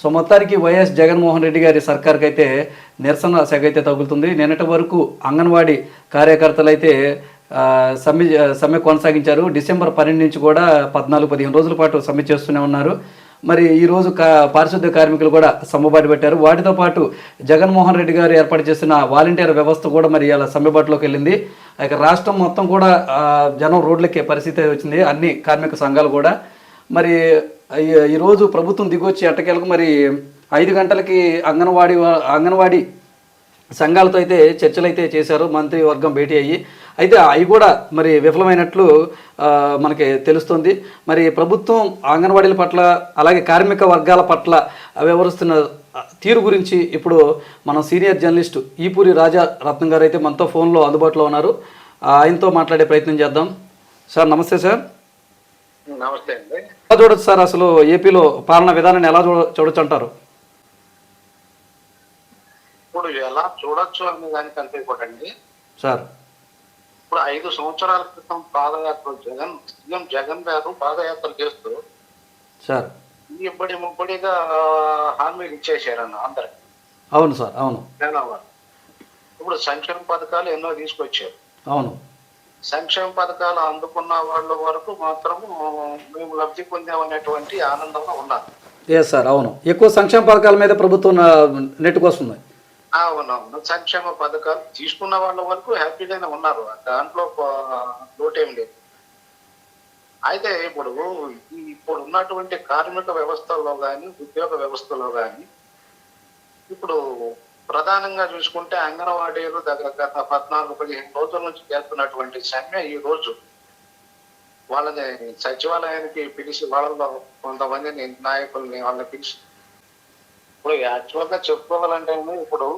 So మొత్తానికి YS Jaganmohan Reddy గారి సర్కార్కి అయితే నిరసన సెగ అయితే తగులుతుంది. నిన్నటి వరకు అంగన్వాడీ కార్యకర్తలు అయితే సమ్మె సమ్మె కొనసాగించారు. డిసెంబర్ పన్నెండు నుంచి కూడా పద్నాలుగు పదిహేను రోజుల పాటు సమ్మె చేస్తూనే ఉన్నారు. మరి ఈరోజు కా పారిశుద్ధ్య కార్మికులు కూడా సమ్మెబాటు పెట్టారు. వాటితో పాటు జగన్మోహన్ రెడ్డి గారు ఏర్పాటు చేసిన వాలంటీర్ వ్యవస్థ కూడా మరి ఇలా సమ్మెబాటులోకి వెళ్ళింది. ఇక రాష్ట్రం మొత్తం కూడా జనం రోడ్లకే పరిస్థితి వచ్చింది. అన్ని కార్మిక సంఘాలు కూడా. మరి ఈరోజు ప్రభుత్వం దిగొచ్చి ఎట్టకేలకు మరి ఐదు గంటలకి అంగన్వాడీ అంగన్వాడీ సంఘాలతో అయితే చర్చలు అయితే చేశారు. మంత్రి వర్గం భేటీ అయ్యి. అయితే అవి కూడా మరి విఫలమైనట్లు మనకి తెలుస్తుంది. మరి ప్రభుత్వం అంగన్వాడీల పట్ల అలాగే కార్మిక వర్గాల పట్ల వ్యవహరిస్తున్న తీరు గురించి ఇప్పుడు మన సీనియర్ జర్నలిస్ట్ ఈపూరి రాజా రత్నం గారు అయితే మనతో ఫోన్లో అందుబాటులో ఉన్నారు. ఆయనతో మాట్లాడే ప్రయత్నం చేద్దాం. సార్ నమస్తే సార్. నమస్తే అండి. ఎలా చూడొచ్చు సార్ అసలు ఏపీలో పాలన విధానాన్ని ఎలా చూడ చూడొచ్చు అంటారు? ఇప్పుడు ఎలా చూడొచ్చు అనే దానికంటే కూడా అండి సార్. ఇప్పుడు ఐదు సంవత్సరాల క్రితం పాదయాత్ర జగన్ సీఎం జగన్ గారు పాదయాత్ర చేస్తూ సార్. ఇప్పటి ముప్పటిగా హామీలు ఇచ్చేసారన్న అందరికి. అవును సార్ అవును. ఇప్పుడు సంక్షేమ పథకాలు ఎన్నో తీసుకొచ్చారు. అవును. సంక్షేమ పథకాలు అందుకున్న వాళ్ళ వరకు మాత్రము మేము లబ్ధి పొందామనేటువంటి ఆనందంగా ఉన్నారు ఏ సార్ అవును. ఎక్కువ సంక్షేమ పథకాల మీద ప్రభుత్వం నెట్టుకొస్తుంది అవునవును. సంక్షేమ పథకాలు తీసుకున్న వాళ్ళ వరకు హ్యాపీగానే ఉన్నారు. దాంట్లో లోటేం లేదు. అయితే ఇప్పుడు ఇప్పుడు ఉన్నటువంటి కార్మిక వ్యవస్థలో కానీ ఉద్యోగ వ్యవస్థలో కానీ ఇప్పుడు ప్రధానంగా చూసుకుంటే అంగన్వాడీలు దగ్గర గత పద్నాలుగు పదిహేను రోజుల నుంచి చేస్తున్నటువంటి సమ్మె ఈ రోజు వాళ్ళని సచివాలయానికి పిలిచి వాళ్ళలో కొంతమందిని నాయకుల్ని వాళ్ళని పిలిచి ఇప్పుడు యాక్చువల్గా చెప్పుకోవాలంటే ఇప్పుడు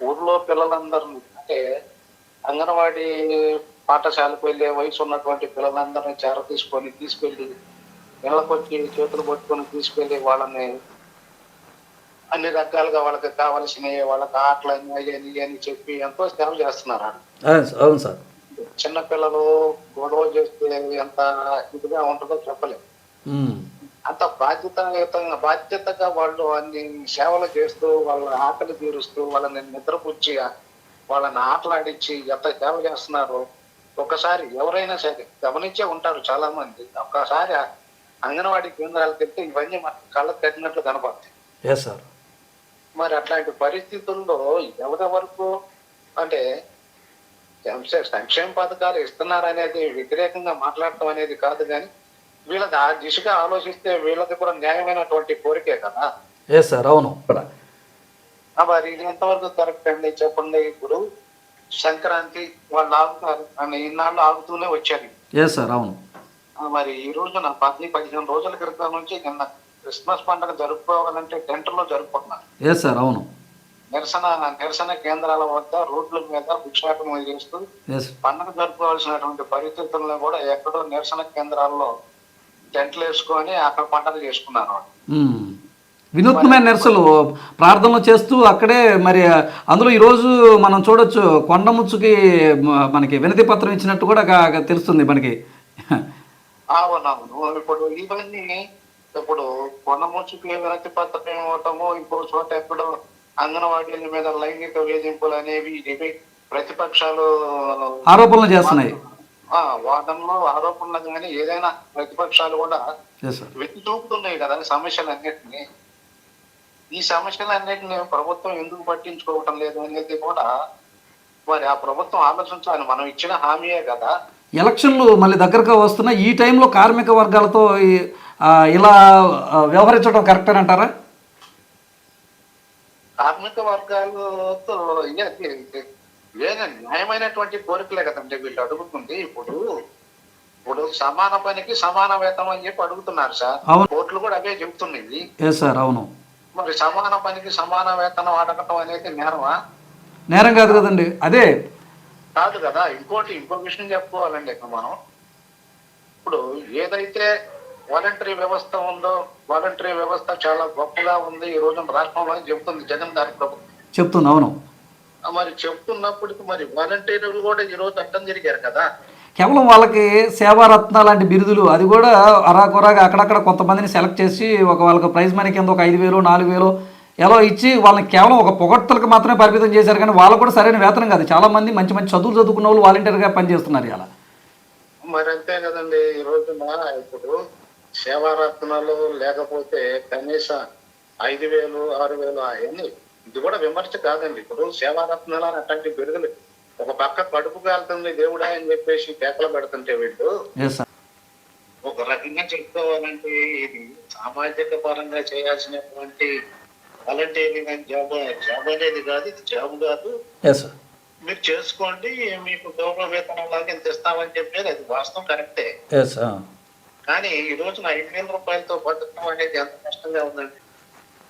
ఊర్లో పిల్లలందరినీ అంటే అంగన్వాడీ పాఠశాలకు వెళ్ళే వయసు ఉన్నటువంటి పిల్లలందరినీ చేర తీసుకొని తీసుకెళ్ళి ఇళ్ళకొచ్చి చేతులు పట్టుకొని తీసుకెళ్ళి వాళ్ళని అన్ని రకాలుగా వాళ్ళకి కావలసినవి వాళ్ళకి ఆటలని అయ్యని అని చెప్పి ఎంతో సేవ చేస్తున్నారు. అవును సార్, అవును సార్. చిన్న పిల్లలు గొడవ చేస్తే ఎంత ఇదిగా ఉంటుందో చెప్పలేము. అంత బాధ్యతయుతంగా బాధ్యతగా వాళ్ళు అన్ని సేవలు చేస్తూ వాళ్ళ ఆకలి తీరుస్తూ వాళ్ళని నిద్రపుచ్చి వాళ్ళని ఆటలాడించి ఎంత సేవ చేస్తున్నారో ఒకసారి ఎవరైనా సరే గమనించే ఉంటారు చాలా మంది ఒక్కసారి ఆ అంగన్వాడీ కేంద్రాలకు వెళ్తే ఇవన్నీ మన కళ్ళకు కట్టినట్లు కనపడతాయి. మరి అట్లాంటి పరిస్థితుల్లో ఎవరెవరకు అంటే సంక్షే- సంక్షేమ పథకాలు ఇస్తున్నారనేది వ్యతిరేకంగా మాట్లాడటం అనేది కాదు కానీ వీళ్ళది ఆ దిశగా ఆలోచిస్తే వీళ్ళది కూడా న్యాయమైనటువంటి కోరికే కదా. ఎస్ సార్ అవును. మరి ఇది ఎంతవరకు కరెక్ట్ అండి? చెప్పండి. ఇప్పుడు సంక్రాంతి వాళ్ళు ఆగుతారు అని ఇన్నాళ్ళు ఆగుతూనే వచ్చారు. ఎస్ సార్ అవును. మరి ఈ రోజున పది పదిహేను రోజుల క్రితం నుంచి నిన్న క్రిస్మస్ పండుగ జరుపుకోవాలంటే టెంట్లో జరుపుకుంటున్నారు. ఎస్ సార్ అవును. నిరసన నిరసన కేంద్రాల వద్ద రోడ్ల మీద భిక్షాటన చేస్తూ పండుగ జరుపుకోవాల్సినటువంటి పరిస్థితుల్లో కూడా ఎక్కడో నిరసన కేంద్రాల్లో టెంట్లు వేసుకొని అక్కడ పండుగ చేసుకున్నారు. ఉమ్. వినూత్నమైన నిరసనలు ప్రార్థనలు చేస్తూ అక్కడే మరి అందులో ఈరోజు మనం చూడొచ్చు కొండముచ్చుకి మనకి వినతి పత్రం ఇచ్చినట్టు కూడా తెలుస్తుంది మనకి. అవునవును. ఇప్పుడు ఇవన్నీ ఇప్పుడు కొండముచ్చుకి వినతి పత్రం ఇవ్వటము ఇంకో చోట ఎక్కడో అంగన్వాడీల మీద లైంగిక వేధింపులు అనేవి ప్రతిపక్షాలు ఆరోపణలు చేస్తున్నాయి. ఆ, వాదనలు ఆరోపణలు కానీ ఏదైనా ప్రతిపక్షాలు కూడా వెతి చూపుతున్నాయి కదా సమస్యలన్నిటిని. ఈ సమస్యలన్నిటిని ప్రభుత్వం ఎందుకు పట్టించుకోవటం లేదు అనేది కూడా మరి ఆ ప్రభుత్వం ఆలోచించాలి. మనం ఇచ్చిన హామీయే కదా. ఎలక్షన్లు మళ్ళీ దగ్గరగా వస్తున్న ఈ టైంలో కార్మిక వర్గాలతో ఇలా వ్యవహరించడం కరెక్ట్ అని అంటారా? కార్మిక వర్గాలతో ఇదేనా న్యాయమైనటువంటి కోరికలే కదండి వీళ్ళు అడుగుతుంది. ఇప్పుడు ఇప్పుడు సమాన పనికి సమాన వేతనం అని చెప్పి అడుగుతున్నారు సార్. కోర్టులు కూడా అవే చెబుతున్నాయి ఎస్ సార్ అవును. మరి సమాన పనికి సమాన వేతనం అడగటం అనేది నేరమా? నేరం కాదు కదండి. అదే. కాదు కదా. ఇంకోటి ఇంకో విషయం చెప్పుకోవాలండి ఇక్కడ మనం. ఇప్పుడు ఏదైతే వాలంటరీ వ్యవస్థ ఉందో వాలంటరీ వ్యవస్థ చాలా గొప్పగా ఉంది. ఈ రోజున రాష్ట్రంలో అని చెబుతుంది జగన్ గారి ప్రభుత్వం చెప్తుంది అవును. మరి చెప్తున్నప్పటికి మరి వాలంటీర్లు కూడా ఈ రోజు అడ్డం జరిగారు కదా. కేవలం వాళ్ళకి సేవారత్న లాంటి బిరుదులు అది కూడా అరాకొరాగా అక్కడక్కడ కొంతమందిని సెలెక్ట్ చేసి ఒక వాళ్ళకి ప్రైజ్ మనీ కింద ఒక ఐదు వేలు నాలుగు వేలు ఎలా ఇచ్చి వాళ్ళని కేవలం ఒక పొగడ్తలకు మాత్రమే పరిమితం చేశారు కానీ వాళ్ళకు కూడా సరైన వేతనం కాదు. చాలా మంది మంచి మంచి చదువులు చదువుకున్న వాళ్ళు వాలంటీర్గా పనిచేస్తున్నారు ఇలా మరి అంతే కదండి. ఈ రోజున ఇప్పుడు సేవారత్నాలు లేకపోతే కనీసం ఐదు వేలు ఆరు వేలు అవన్నీ. ఇది కూడా విమర్శ కాదండి. ఇప్పుడు సేవారత్నాలు అని అట్లాంటి బిరుదులు. ఒక పక్క కడుపు కాలుతుంది దేవుడా అని చెప్పేసి కేకలు పెడుతుంటే వీళ్ళు ఒక రకంగా చెప్పుకోవాలంటే ఇది సామాజిక పరంగా చేయాల్సినటువంటి వాలంటీరింగ్ అని జాబ్ జాబ్ అనేది కాదు ఇది జాబ్ కాదు. మీరు చేసుకోండి మీకు గౌరవ వేతనం లాగా ఇంత ఇస్తామని చెప్పేది అది వాస్తవం కరెక్టే కానీ ఈ రోజున ఐదు వేల రూపాయలతో బతకడం అనేది ఎంత కష్టంగా ఉందండి.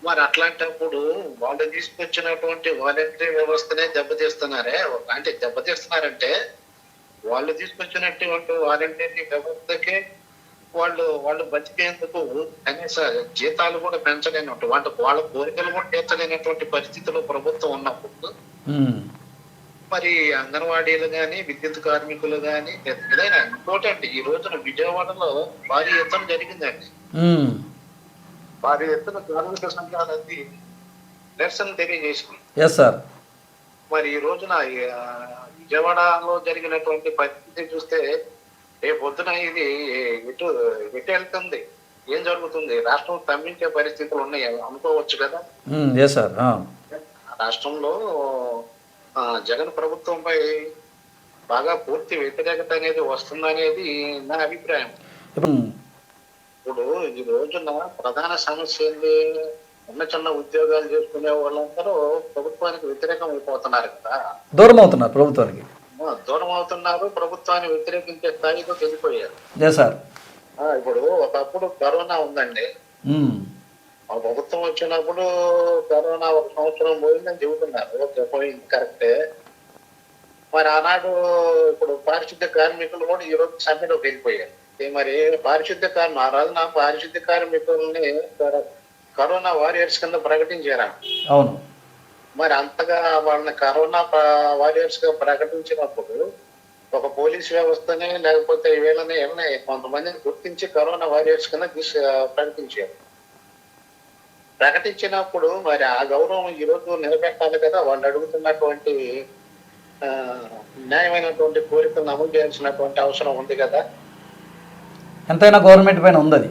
మరి అట్లాంటప్పుడు వాళ్ళు తీసుకొచ్చినటువంటి వాలంటరీ వ్యవస్థనే దెబ్బతీస్తున్నారే? అంటే దెబ్బతీస్తున్నారంటే వాళ్ళు తీసుకొచ్చినటువంటి వాలంటరీ వ్యవస్థకే వాళ్ళు వాళ్ళు బతికేందుకు కనీస జీతాలు కూడా పెంచలేనట్టు వాళ్ళ వాళ్ళ కోరికలు కూడా తీర్చలేనటువంటి పరిస్థితిలో ప్రభుత్వం ఉన్నప్పుడు మరి అంగన్వాడీలు కానీ విద్యుత్ కార్మికులు కానీ ఏదైనా ఇంపార్టెంట్ ఈ రోజున విజయవాడలో భారీ ఎత్తున జరిగిందండి. భారీ ఎత్తున కార్మిక సంఘాలన్నీ నిరసన తెలియజేసింది మరి ఈ రోజున విజయవాడలో జరిగినటువంటి పరిస్థితి చూస్తే రేపు పొద్దున ఇది ఎటు ఎటు వెళ్తుంది? ఏం జరుగుతుంది? రాష్ట్రం స్తంభించే పరిస్థితులు ఉన్నాయి? అనుకోవచ్చు కదా? రాష్ట్రంలో జగన్ ప్రభుత్వంపై బాగా పూర్తి వ్యతిరేకత అనేది వస్తుందనేది నా అభిప్రాయం. ఇప్పుడు ఈ రోజున ప్రధాన సమస్య ఏంది? చిన్న చిన్న ఉద్యోగాలు చేసుకునే వాళ్ళందరూ ప్రభుత్వానికి వ్యతిరేకం అయిపోతున్నారు కదా. దూరం అవుతున్నారు ప్రభుత్వానికి. దూరం అవుతున్నారు ప్రభుత్వాన్ని వ్యతిరేకించే స్థాయికి వెళ్ళిపోయారు. ఇప్పుడు ఒకప్పుడు కరోనా ఉందండి. ఆ ప్రభుత్వం వచ్చినప్పుడు కరోనా ఒక సంవత్సరం పోయిందని చెబుతున్నారు. ఓకే పోయింది కరెక్టే. మరి ఆనాడు ఇప్పుడు పారిశుద్ధ్య కార్మికులు కూడా ఈ రోజు సమ్మెలోకి వెళ్ళిపోయారు. మరి పారిశుద్ధ్య కార్మి ఆ రోజున పారిశుద్ధ్య కార్మికుల్ని కర- కరోనా వారియర్స్ కింద ప్రకటించారా? అవును. మరి అంతగా వాళ్ళని కరోనా వారియర్స్గా ప్రకటించినప్పుడు ఒక పోలీస్ వ్యవస్థని లేకపోతే వీళ్ళని వీళ్ళని కొంతమందిని గుర్తించి కరోనా వారియర్స్ కింద తీసి ప్రకటించారు. ప్రకటించినప్పుడు మరి ఆ గౌరవం ఈ రోజు నిలబెట్టాలి కదా? వాళ్ళు అడుగుతున్నటువంటి న్యాయమైనటువంటి కోరికలను అమలు చేయాల్సినటువంటి అవసరం ఉంది కదా? ఎంతైనా గవర్నమెంట్ పైన ఉంది అది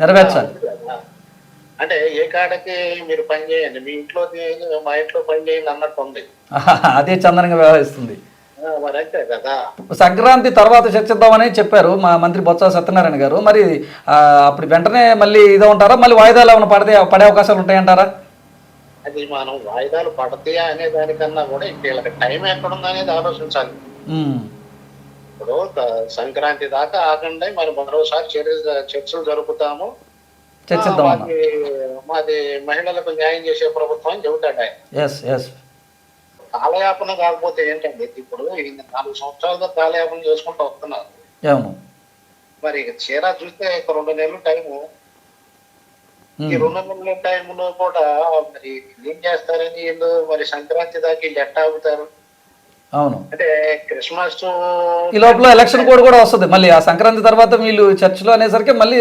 నెరవేర్చాలి. అంటే ఏ కాడకి మీరు పని చేయండి? మీ ఇంట్లో మా ఇంట్లో పని చేయండి అన్నట్టు ఉంది. అదే చందనంగా వ్యవహరిస్తుంది. సంక్రాంతి తర్వాత చర్చిద్దామని చెప్పారు మా మంత్రి బొత్స సత్యనారాయణ గారు. మరి అప్పుడు వెంటనే మళ్ళీ ఇదే ఉంటారా? మళ్ళీ వాయిదాలు ఏమైనా పడితే పడే అవకాశాలు ఉంటాయంటారా? అది మనం వాయిదాలు పడతాయా అనే దానికన్నా కూడా వీళ్ళకి టైం ఎక్కడుంది అనేది ఆలోచించాలి. ఇప్పుడు సంక్రాంతి దాకా ఆగండి మరి మరోసారి చర్య చర్చలు జరుపుతాము. మాది మహిళలకు న్యాయం చేసే ప్రభుత్వం చెబుతాడు ఆయన. కాలయాపన కాకపోతే ఏంటండి? ఇప్పుడు ఈ నాలుగు సంవత్సరాలుగా కాలయాపన చేసుకుంటూ వస్తున్నారు. అవును. మరి చీరా చూస్తే ఒక రెండు నెలలు టైము ఈ రెండు నెలల టైంలో కూడా మరి ఏం చేస్తారని వీళ్ళు మరి సంక్రాంతి దాకా వీళ్ళు ఎట్టా ఆగుతారు? అవును. అంటే క్రిస్మస్ ఈ లోపల ఎలక్షన్ కోడ్ కూడా వస్తుంది. మళ్ళీ ఆ సంక్రాంతి తర్వాత వీళ్ళు చర్చిలో అనేసరికి మళ్ళీ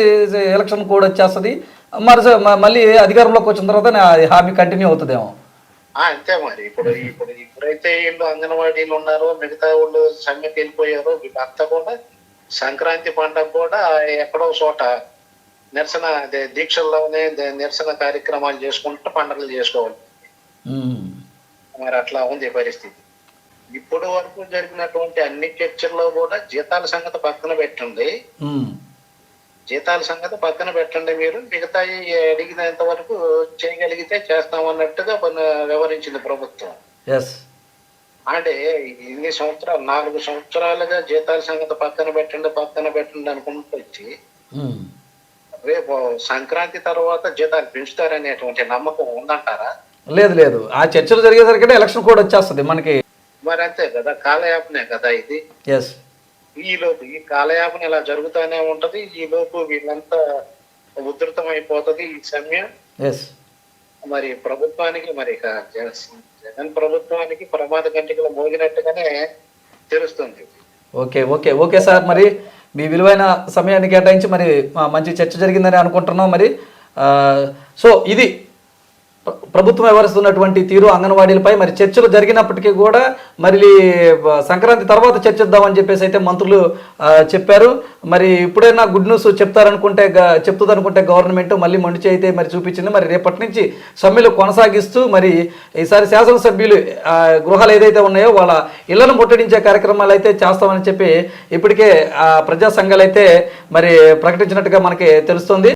ఎలక్షన్ కోడ్ వచ్చేస్తుంది. మరి మళ్ళీ అధికారంలోకి వచ్చిన తర్వాత హామీ కంటిన్యూ అవుతుందేమో. అంతే మరి. ఇప్పుడు ఇప్పుడు ఇప్పుడైతే వీళ్ళు అంగన్వాడీలు ఉన్నారో మిగతా వాళ్ళు సమ్మెకి వెళ్ళిపోయారో. వీళ్ళంతా కూడా సంక్రాంతి పండగ కూడా ఎక్కడో చోట నిరసన అదే దీక్షల్లోనే నిరసన కార్యక్రమాలు చేసుకుంటూ పండుగలు చేసుకోవాలి. మరి అట్లా ఉంది పరిస్థితి. ఇప్పటి వరకు జరిగినటువంటి అన్ని చర్చల్లో కూడా జీతాల సంగతి పక్కన పెట్టండి జీతాల సంగతి పక్కన పెట్టండి మీరు. మిగతా అడిగినంత వరకు చేయగలిగితే చేస్తామన్నట్టుగా మన వ్యవహరించింది ప్రభుత్వం. అంటే ఇన్ని సంవత్సరాలు నాలుగు సంవత్సరాలుగా జీతాల సంగతి పక్కన పెట్టండి పక్కన పెట్టండి అనుకుంటూ వచ్చి ఉమ్. రేపు సంక్రాంతి తర్వాత జీతాలు పెంచుతారనేటువంటి నమ్మకం ఉందంటారా? లేదు లేదు. ఆ చర్చలు జరిగేసరికి ఎలక్షన్ కోడ్ వచ్చేస్తుంది మనకి. మరి అంతే కదా కాలయాపనే కదా ఇది. ఎస్ ఈ లోపు ఈ కాలయాపన ఇలా జరుగుతూనే ఉంటది. ఈ లోపు వీళ్ళంతా ఉధృతం అయిపోతది ఈ సమయం. మరి ప్రభుత్వానికి మరి జగన్ ప్రభుత్వానికి ప్రమాద గంటికలు మోగినట్టుగానే తెలుస్తుంది. ఓకే ఓకే ఓకే సార్ మరి మీ విలువైన సమయాన్ని కేటాయించి మరి మంచి చర్చ జరిగిందని అనుకుంటున్నాం మరి. సో ఇది ప్రభుత్వం వ్యవహరిస్తున్నటువంటి తీరు అంగన్వాడీలపై మరి చర్చలు జరిగినప్పటికీ కూడా మరి సంక్రాంతి తర్వాత చర్చిద్దామని చెప్పేసి అయితే మంత్రులు చెప్పారు. మరి ఇప్పుడైనా గుడ్ న్యూస్ చెప్తారనుకుంటే చెప్తుందనుకుంటే గవర్నమెంట్ మళ్ళీ మండిచి అయితే మరి చూపించింది. మరి రేపటి నుంచి సమ్మెలు కొనసాగిస్తూ మరి ఈసారి శాసనసభ్యులు గృహాలు ఏదైతే ఉన్నాయో వాళ్ళ ఇళ్ళను ముట్టడించే కార్యక్రమాలు అయితే చేస్తామని చెప్పి ఇప్పటికే ప్రజా సంఘాలు అయితే మరి ప్రకటించినట్టుగా మనకి తెలుస్తుంది.